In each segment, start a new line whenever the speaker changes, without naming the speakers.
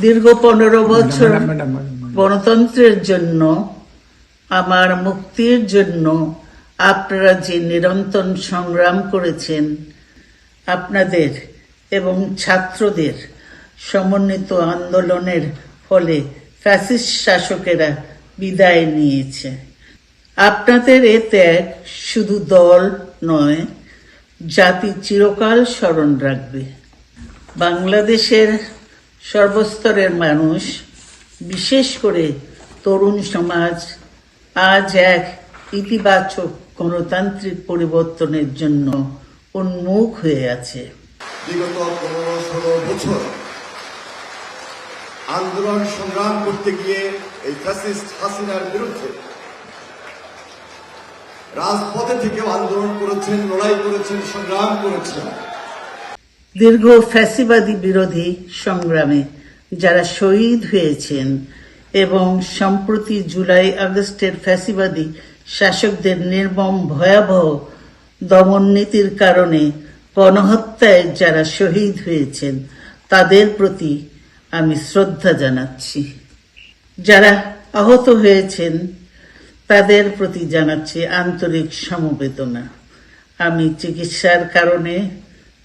দীর্ঘ পনেরো বছর। গণতন্ত্রের জন্য আমার মুক্তির জন্য আপনারা যে নিরন্তর সংগ্রাম করেছেন আপনাদের এবং ছাত্রদের সমন্বিত আন্দোলনের ফলে ফ্যাসিস্ট শাসকেরা বিদায় নিয়েছে আপনাদের এ ত্যাগ শুধু দল নয় জাতি চিরকাল স্মরণ রাখবে বাংলাদেশের সর্বস্তরের মানুষ, বিশেষ করে তরুণ সমাজ, আজ এক ইতিবাচক গণতান্ত্রিক পরিবর্তনের জন্য উন্মুখ হয়ে আছে।
বিগত পনেরো ষোলো বছর আন্দোলন সংগ্রাম করতে গিয়ে এই ফ্যাসিস্ট হাসিনার বিরুদ্ধে রাজপথে থেকেও আন্দোলন করেছেন, লড়াই করেছেন, সংগ্রাম করেছেন।
দীর্ঘ ফ্যাসিবাদী বিরোধী সংগ্রামে যারা শহীদ হয়েছেন এবং সম্প্রতি জুলাই আগস্টের ফ্যাসিবাদী শাসকদের নির্মম ভয়াবহ দমন নীতির কারণে গণহত্যায় যারা শহীদ হয়েছেন, তাদের প্রতি আমি শ্রদ্ধা জানাচ্ছি। যারা আহত হয়েছেন, তাদের প্রতি জানাচ্ছি আন্তরিক সমবেদনা। আমি চিকিৎসার কারণে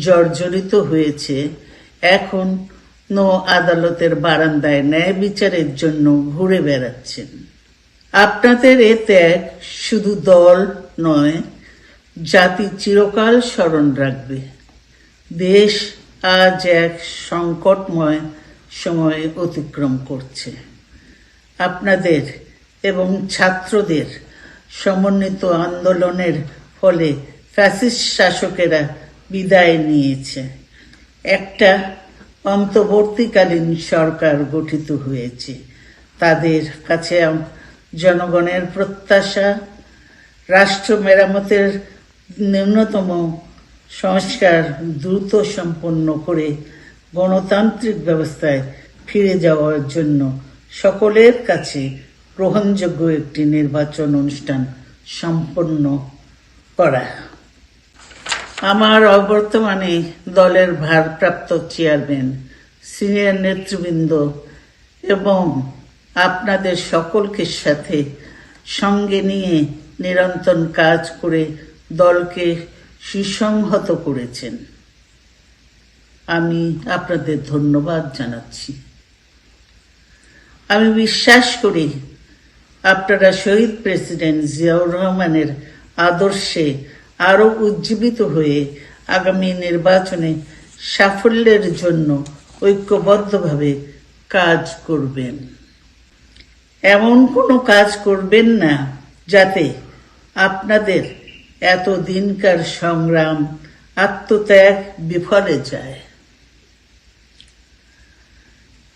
জর্জরিত হয়েছে। এখন নো আদালতের বারান্দায় ন্যায় বিচারের জন্য ঘুরে বেড়াচ্ছেন। আপনাদের এ ত্যাগ শুধু দল নয়, জাতি চিরকাল স্মরণ রাখবে। দেশ আজ এক সংকটময় সময় অতিক্রম করছে। আপনাদের এবং ছাত্রদের সমন্বিত আন্দোলনের ফলে ফ্যাসিস্ট শাসকেরা বিদায় নিয়েছে। একটা অন্তর্বর্তীকালীন সরকার গঠিত হয়েছে। তাদের কাছে জনগণের প্রত্যাশা, রাষ্ট্র মেরামতের ন্যূনতম সংস্কার দ্রুত সম্পন্ন করে গণতান্ত্রিক ব্যবস্থায় ফিরে যাওয়ার জন্য সকলের কাছে গ্রহণযোগ্য একটি নির্বাচন অনুষ্ঠান সম্পন্ন করা। আমার অবর্তমানে দলের ভারপ্রাপ্ত চেয়ারম্যান, সিনিয়র নেতৃবৃন্দ এবং আপনাদের সকলকে সাথে সঙ্গে নিয়ে নিরন্তর কাজ করে দলকে সুসংহত করেছেন। আমি আপনাদের ধন্যবাদ জানাচ্ছি। আমি বিশ্বাস করি আপনারা শহীদ প্রেসিডেন্ট জিয়াউর রহমানের আদর্শে আরও উজ্জীবিত হয়ে আগামী নির্বাচনে সাফল্যের জন্য ঐক্যবদ্ধভাবে কাজ করবেন। এমন কোনো কাজ করবেন না যাতে আপনাদের এত দিনকার সংগ্রাম আত্মত্যাগ বিফলে যায়।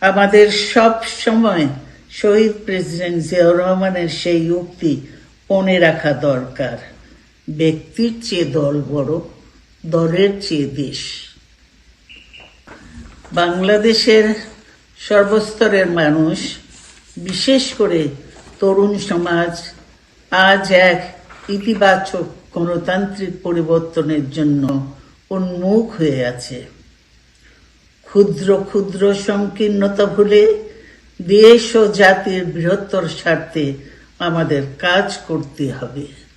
আমাদের সব সময় শহীদ প্রেসিডেন্ট জিয়াউর রহমানের সেই উক্তি মনে রাখা দরকার। ব্যক্তির চেয়ে দল বড়, দলের চেয়ে দেশ বাংলাদেশের সর্বস্তরের মানুষ, বিশেষ করে তরুণ সমাজ, আজ এক ইতিবাচক গণতান্ত্রিক পরিবর্তনের জন্য উন্মুখ হয়ে আছে। ক্ষুদ্র ক্ষুদ্র সংকীর্ণতা ভুলে দেশ ও জাতির বৃহত্তর স্বার্থে আমাদের কাজ করতে হবে।